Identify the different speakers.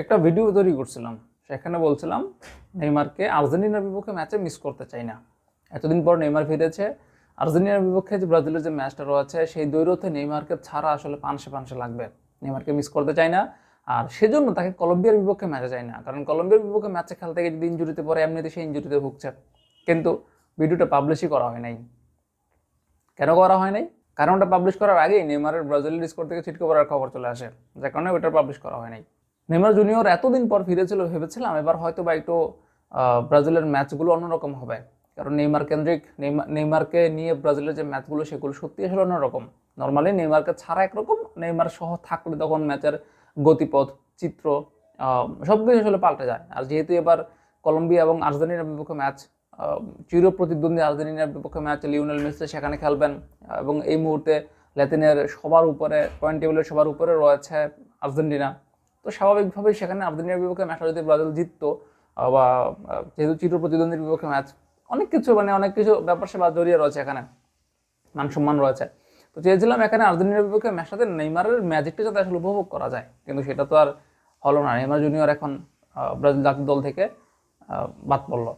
Speaker 1: একটা ভিডিও তৈরি করছিলাম। সেখানে বলছিলাম, নেইমারকে আর্জেন্টিনার বিপক্ষে ম্যাচে মিস করতে চাই না। এতদিন পর নেইমার ফিরেছে। আর্জেন্টিনার বিপক্ষে যে ব্রাজিলের যে ম্যাচটা রয়েছে, সেই দৈরথে নেইমারকে ছাড়া আসলে পানসে পানসে লাগবে। নেইমারকে মিস করতে চাই না। আর সেজন্য তাকে কলম্বিয়ার বিপক্ষে ম্যাচে চাই না। কারণ কলম্বিয়ার বিপক্ষে ম্যাচে খেলতে গিয়ে যদি ইঞ্জুরিতে পরে এমনিতে সেই ইঞ্জুরিতে ভুগছে। কিন্তু ভিডিওটা পাবলিশই করা হয় নাই। কেন করা হয় নাই? কারণটা পাবলিশ করার আগেই নেইমারের ব্রাজিলের স্কোর থেকে ছিটকে পড়ার খবর চলে আসে। যার কারণে ওইটা পাবলিশ করা হয় নাই। নেইমার জুনিয়র এতদিন পর ফিরেছিল, ভেবেছিলাম এবার হয়তো বা একটু ব্রাজিলের ম্যাচগুলো অন্যরকম হবে। কারণ নেইমার কেন্দ্রিক, নেইমা- নেইমারকে নিয়ে ব্রাজিলের যে ম্যাচগুলো সেগুলো সত্যি আসলে অন্যরকম। নর্মালি নেইমারকে ছাড়া একরকম, নেইমার সহ থাকলে তখন ম্যাচের গতিপথ, চিত্র সব কিছু আসলে পাল্টে যায়। আর যেহেতু এবার কলম্বিয়া এবং আর্জেন্টিনার বিপক্ষে ম্যাচ চির প্রতিদ্বন্দ্বী আর্জেন্টিনার বিপক্ষে ম্যাচ লিওনেল মেসি সেখানে খেলবেন, এবং এই মুহূর্তে ল্যাতিনের সবার উপরে, পয়েন্ট টেবিলের সবার উপরে রয়েছে আর্জেন্টিনা। তো স্বাভাবিকভাবেই সেখানে আর্জেন্টিনার বিপক্ষে ম্যাচটা যদি ব্রাজিল জিততো বা যেহেতু চির প্রতিদ্বন্দ্বীর বিপক্ষে ম্যাচ অনেক কিছু মানে অনেক কিছু ব্যাপার সেবা জড়িয়ে রয়েছে এখানে মান সম্মান রয়েছে। তো চেয়েছিলাম এখানে আর্জেন্টিনার বিপক্ষে ম্যাচটাতে নেইমারের ম্যাজিকটা যাতে আসলে উপভোগ করা যায়, কিন্তু সেটা তো আর হলো না। নেইমার জুনিয়র এখন ব্রাজিল জাতীয় দল থেকে বাদ পড়ল।